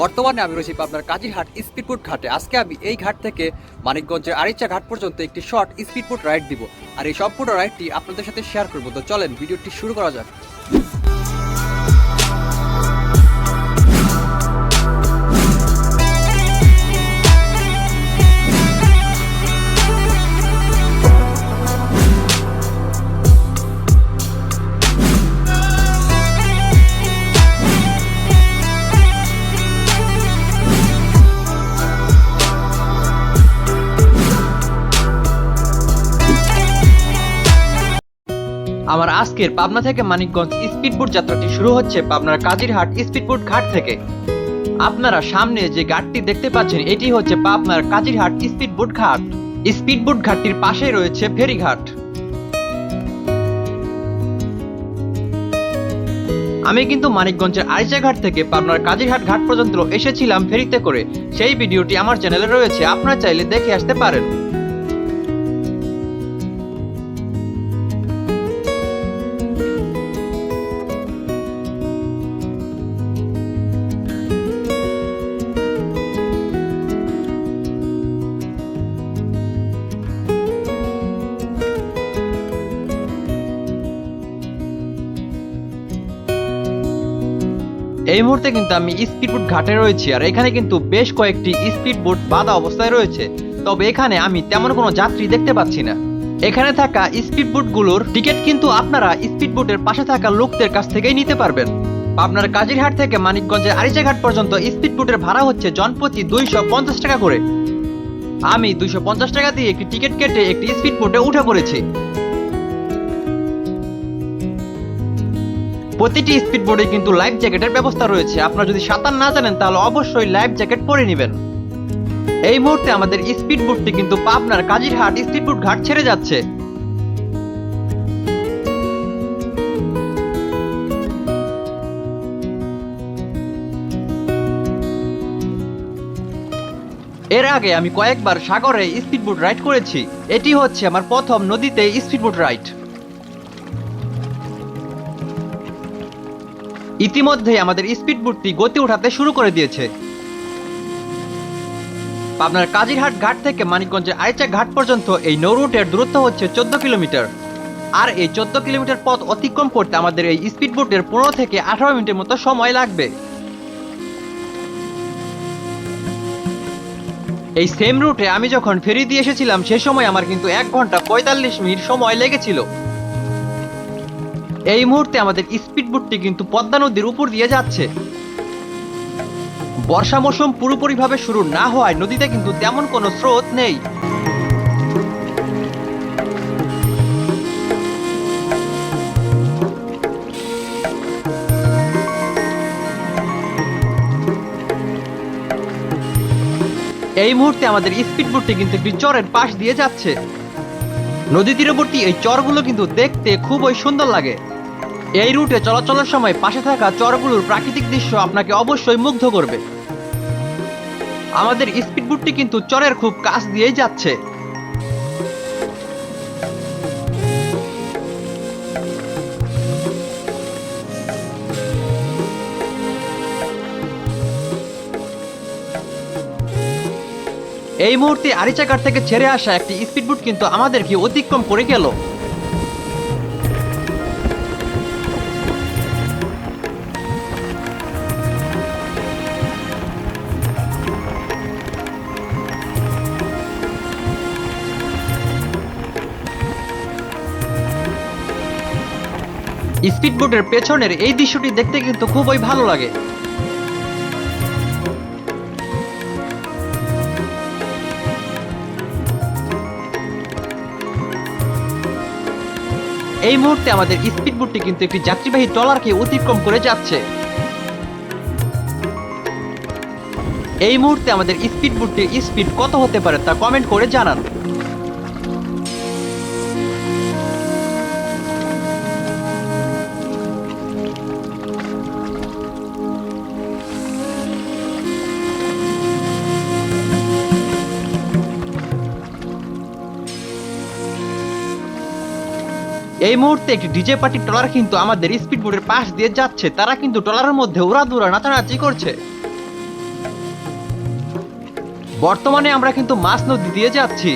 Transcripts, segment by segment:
বর্তমানে আমি রয়েছি আপনার কাজীহাট স্পিডবোট ঘাটে। আজকে আমি এই ঘাট থেকে মানিকগঞ্জের আরিচা ঘাট পর্যন্ত একটি শর্ট স্পিডবোট রাইড দিব। আর এই সম্পূর্ণ রাইডটি আপনাদের সাথে শেয়ার করব। তো চলেন, ভিডিওটি শুরু করা যাক। আমার আজকের পাবনা থেকে মানিকগঞ্জ স্পিডবোট যাত্রাটি শুরু হচ্ছে পাবনার কাজিরহাট স্পিডবোট ঘাট থেকে। আপনারা সামনে যে ঘাটটি দেখতে পাচ্ছেন, এটি হচ্ছে পাবনার কাজিরহাট স্পিডবোট ঘাট। স্পিডবোট ঘাটটির পাশে রয়েছে ফেরিঘাট। আমি কিন্তু মানিকগঞ্জের আরিচা ঘাট থেকে পাবনার কাজিরহাট ঘাট পর্যন্ত এসেছিলাম ফেরিতে করে। সেই ভিডিওটি আমার চ্যানেলে রয়েছে, আপনারা চাইলে দেখে আসতে পারেন। এই মুহূর্তে কিন্তু আমি স্পিডবোট ঘাটে রয়েছি আর এখানে কিন্তু বেশ কয়েকটি স্পিডবোট বাঁধা অবস্থায় রয়েছে। তবে এখানে আমি তেমন কোনো যাত্রী দেখতে পাচ্ছি না। এখানে থাকা স্পিডবোটগুলোর টিকিট কিন্তু আপনারা স্পিডবোটের পাশে থাকা লোকদের কাছ থেকেই নিতে পারবেন। আপনার কাজিরহাট থেকে মানিকগঞ্জের আরিচাঘাট পর্যন্ত স্পিডবোটের ভাড়া হচ্ছে জনপ্রতি দুইশো পঞ্চাশ টাকা করে। আমি দুইশো পঞ্চাশ টাকা দিয়ে একটি টিকিট কেটে একটি স্পিডবোটে উঠে পড়েছি। প্রতিটি স্পিডবোর্ডে কিন্তু লাইফ জ্যাকেটের ব্যবস্থা রয়েছে। আপনারা যদি সাঁতার না জানেন, তাহলে অবশ্যই লাইফ জ্যাকেট পরে নেবেন। এই মুহূর্তে আমাদের স্পিডবোটটি কিন্তু পাবনার কাজিরহাট স্পিডবোট ঘাট ছেড়ে যাচ্ছে। এর আগে আমি কয়েকবার সাগরে স্পিডবোট রাইড করেছি। এটি হচ্ছে আমার প্রথম নদীতে স্পিডবোট রাইড। ইতিমধ্যে আমাদের স্পিড স্পিডবোটটি গতি উঠাতে শুরু করে দিয়েছে। পাবনার কাজিরহাট ঘাট থেকে মানিকগঞ্জের আইচা ঘাট পর্যন্ত এই নৌ রুটের দূরত্ব হচ্ছে চোদ্দ কিলোমিটার। আর এই চোদ্দ কিলোমিটার পথ অতিক্রম করতে আমাদের এই স্পিড স্পিডবোটের পনেরো থেকে আঠারো মিনিটের মতো সময় লাগবে। এই সেম রুটে আমি যখন ফেরি দিয়ে এসেছিলাম, সে সময় আমার কিন্তু এক ঘণ্টা পঁয়তাল্লিশ মিনিট সময় লেগেছিল। এই মুহূর্তে আমাদের স্পিডবোটটি কিন্তু পদ্মা নদীর উপর দিয়ে যাচ্ছে। বর্ষা মৌসুম পুরোপুরিভাবে শুরু না হওয়ায় নদীতে কিন্তু তেমন কোনো স্রোত নেই। এই মুহূর্তে আমাদের স্পিডবোটটি কিন্তু একটি চরের পাশ দিয়ে যাচ্ছে। নদী তীরবর্তী এই চরগুলো কিন্তু দেখতে খুবই সুন্দর লাগে। এই রুটে চলাচলের সময় পাশে থাকা চরগুলোর প্রাকৃতিক দৃশ্য আপনাকে অবশ্যই মুগ্ধ করবে। আমাদের স্পিডবোটটি কিন্তু চরের খুব কাছ দিয়েই যাচ্ছে। এই মুহূর্তে আরিচাকার থেকে ছেড়ে আসা একটি স্পিডবোট কিন্তু আমাদেরকে অতিক্রম করে গেল। স্পিডবোটের পেছনের এই দৃশ্যটি দেখতে কিন্তু খুবই ভালো লাগে। এই মুহূর্তে আমাদের স্পিডবোটটি কিন্তু একটি যাত্রীবাহী ট্রলারকে অতিক্রম করে যাচ্ছে। এই মুহূর্তে আমাদের স্পিডবোটটির স্পিড কত হতে পারে তা কমেন্ট করে জানান। এই মুহূর্তে একটি ডিজে পার্টি ট্রলার কিন্তু আমাদের স্পিড বোটের পাশ দিয়ে যাচ্ছে। তারা কিন্তু ট্রলারের মধ্যে উড়াদুরা নাচানাচি করছে। বর্তমানে আমরা কিন্তু মাছ নদী দিয়ে যাচ্ছি।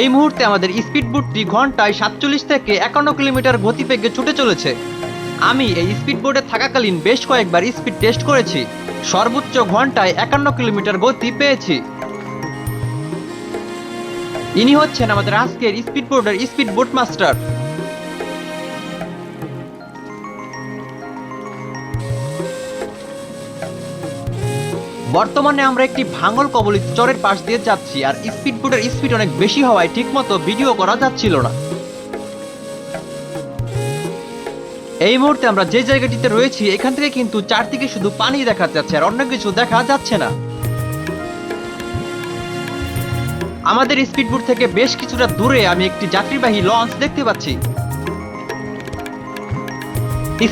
এই মুহূর্তে আমাদের স্পিড বুটটি ঘন্টায় সাতচল্লিশ থেকে একান্ন কিলোমিটার গতিবেগে ছুটে চলেছে। আমি এই স্পিড বোটে থাকাকালীন বেশ কয়েকবার স্পিড টেস্ট করেছি। সর্বোচ্চ ঘন্টায় একান্ন কিলোমিটার গতি পেয়েছি। ইনি হচ্ছেন আমাদের আজকের স্পিড বোর্ডের স্পিড বোট মাস্টার। বর্তমানে আমরা একটি ভাঙল কবলিত চরের পাশ দিয়ে যাচ্ছি, আর স্পিড বোটের স্পিড অনেক বেশি হওয়ায় ঠিকমতো ভিডিও করা যাচ্ছিল না। এই মুহূর্তে আমরা যে জায়গাটিতে রয়েছি, এখান থেকে কিন্তু চারদিকে শুধু পানি দেখা যাচ্ছে আর অন্য কিছু দেখা যাচ্ছে না। আমাদের স্পিডবোট থেকে বেশ কিছুটা দূরে আমি একটি যাত্রীবাহী লঞ্চ দেখতে পাচ্ছি।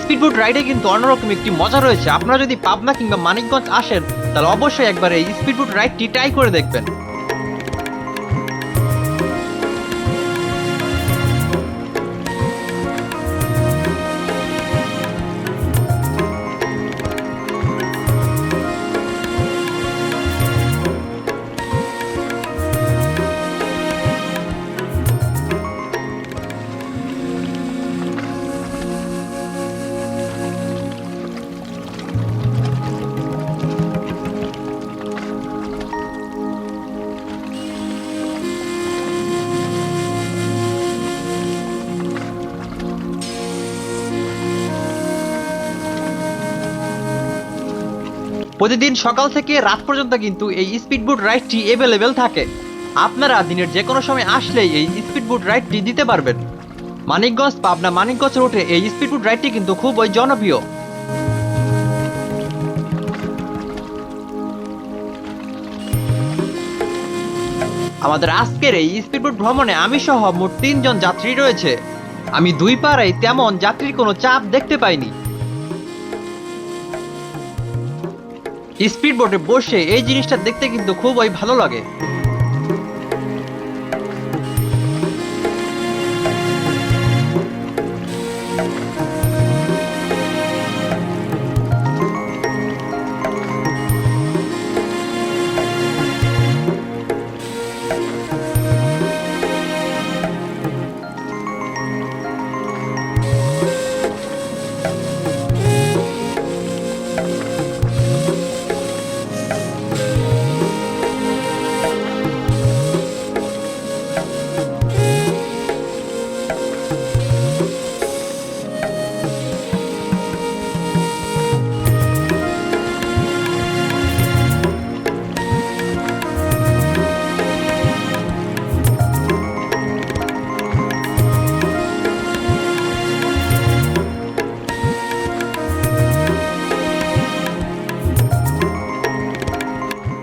স্পিডবোট রাইডে কিন্তু অন্যরকম একটি মজা রয়েছে। আপনারা যদি পাবনা কিংবা মানিকগঞ্জ আসেন, তাহলে অবশ্যই একবার এই স্পিডবোট রাইডটি ট্রাই করে দেখবেন। প্রতিদিন সকাল থেকে রাত পর্যন্ত কিন্তু এই স্পিডবোট রাইডটি অ্যাভেলেবেল থাকে। আপনারা দিনের যে কোনো সময় আসলেই এই স্পিডবোট রাইডটি দিতে পারবেন। মানিকগঞ্জ, পাবনা মানিকগঞ্জ রুটে এই স্পিডবোট রাইডটি কিন্তু খুবই জনপ্রিয়। আমাদের আজকের এই স্পিডবোট ভ্রমণে আমি সহ মোট তিনজন যাত্রী রয়েছে। আমি দুই পাড়ায় তেমন যাত্রীর কোনো চাপ দেখতে পাইনি। স্পিড বোটে বসে এই জিনিসটা দেখতে কিন্তু খুবই ভালো লাগে।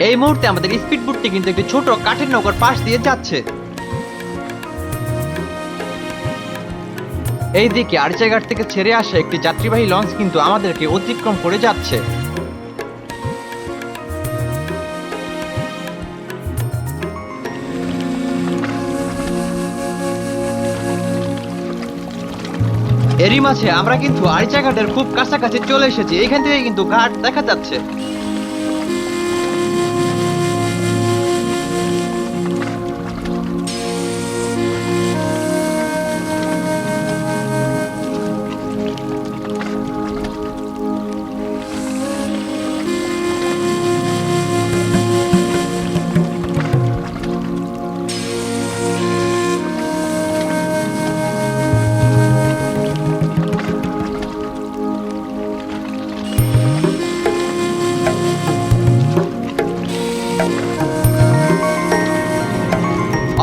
এই মুহূর্তে আমাদের স্পিড বোটটি কিন্তু একটি ছোট কাঠের নৌকার পাশ দিয়ে যাচ্ছে। এই দিকে আরিচাঘাট থেকে ছেড়ে আসা একটি যাত্রীবাহী লঞ্চ কিন্তু আমাদেরকে অতিক্রম করে যাচ্ছে। এরই মাঝে আমরা কিন্তু আরিচা ঘাটের খুব কাছাকাছি চলে এসেছি। এখান থেকে কিন্তু ঘাট দেখা যাচ্ছে।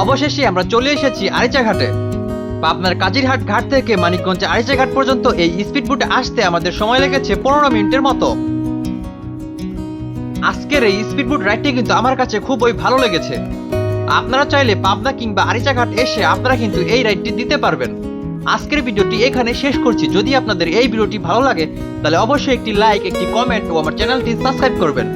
অবশেষে আমরা চলে এসেছি আরিচা ঘাটে। পাবনার কাজিরহাট ঘাট থেকে মানিকগঞ্জ আরিচা ঘাট পর্যন্ত এই স্পিডবোটে আসতে আমাদের সময় লেগেছে পনেরো মিনিটের মতো। আজকের এই স্পিডবোট রাইডটি কিন্তু আমার কাছে খুবই ভালো লেগেছে। আপনারা চাইলে পাবনা কিংবা আরিচাঘাট এসে আপনারা কিন্তু এই রাইডটি দিতে পারবেন। আজকের ভিডিওটি এখানে শেষ করছি। যদি আপনাদের এই ভিডিওটি ভালো লাগে, তাহলে অবশ্যই একটি লাইক, একটি কমেন্ট ও আমার চ্যানেলটি সাবস্ক্রাইব করবেন।